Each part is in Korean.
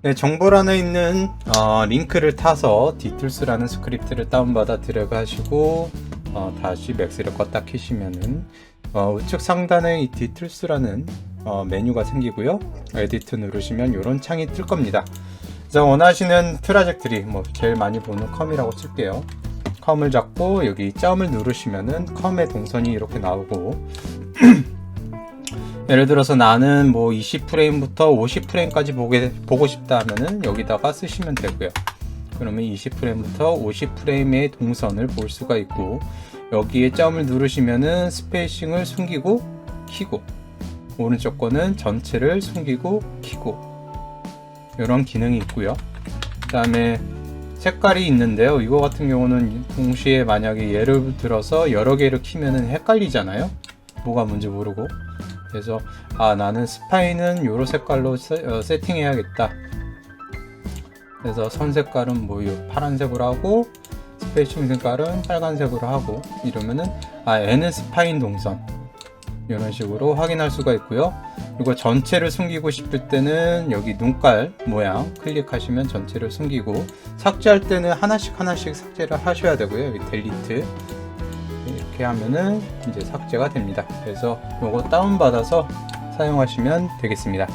네, 정보란에 있는 어, 링크를 타서 디툴스라는 스크립트를 다운받아 하시고 어, 다시 맥스를 껐다 키시면은 어, 우측 상단에 이 디툴스라는 어, 메뉴가 생기고요. 에디트 누르시면 이런 창이 뜰 겁니다. 그래서 원하시는 트라젝트리 뭐 제일 많이 보는 컴이라고 칠게요. 컴을 잡고 여기 점을 누르시면은 컴의 동선이 이렇게 나오고 예를 들어서 나는 뭐 20프레임부터 50프레임까지 보게, 보고 싶다 하면은 여기다가 쓰시면 되고요. 그러면 20프레임부터 50프레임의 동선을 볼 수가 있고 여기에 점을 누르시면은 스페이싱을 숨기고 키고 오른쪽 거는 전체를 숨기고 키고 이런 기능이 있고요. 그 다음에 색깔이 있는데요. 이거 같은 경우는 동시에 만약에 예를 들어서 여러 개를 키면은 헷갈리잖아요. 뭐가 뭔지 모르고. 그래서 아 나는 스파이는 요런 색깔로 세, 어, 세팅해야겠다. 그래서 선 색깔은 뭐요 파란색으로 하고 스페이싱 색깔은 빨간색으로 하고 이러면은 아 얘는 스파인 동선 이런 식으로 확인할 수가 있고요. 그리고 전체를 숨기고 싶을 때는 여기 눈깔 모양 클릭하시면 전체를 숨기고 삭제할 때는 하나씩 하나씩 삭제를 하셔야 되고요. 여기 델리트 이렇게 하면은 이제 삭제가 됩니다. 그래서 요거 다운받아서 사용하시면 되겠습니다.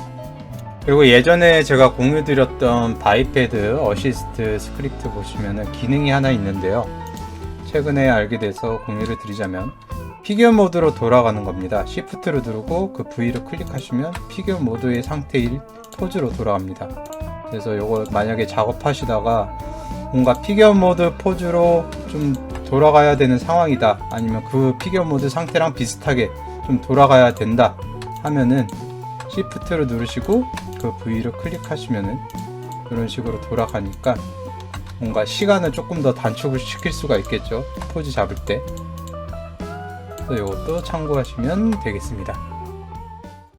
그리고 예전에 제가 공유 드렸던 바이패드 어시스트 스크립트 보시면은 기능이 하나 있는데요. 최근에 알게 돼서 공유를 드리자면 피규어 모드로 돌아가는 겁니다. Shift를 누르고 그 V를 클릭하시면 피규어 모드의 상태일 포즈로 돌아갑니다. 그래서 요거 만약에 작업하시다가 뭔가 피규어 모드 포즈로 좀 돌아가야 되는 상황이다. 아니면 그 피규어 모드 상태랑 비슷하게 좀 돌아가야 된다. 하면은 Shift를 누르시고 그 V를 클릭하시면은 이런 식으로 돌아가니까 뭔가 시간을 조금 더 단축을 시킬 수가 있겠죠. 포즈 잡을 때. 그래서 이것도 참고하시면 되겠습니다.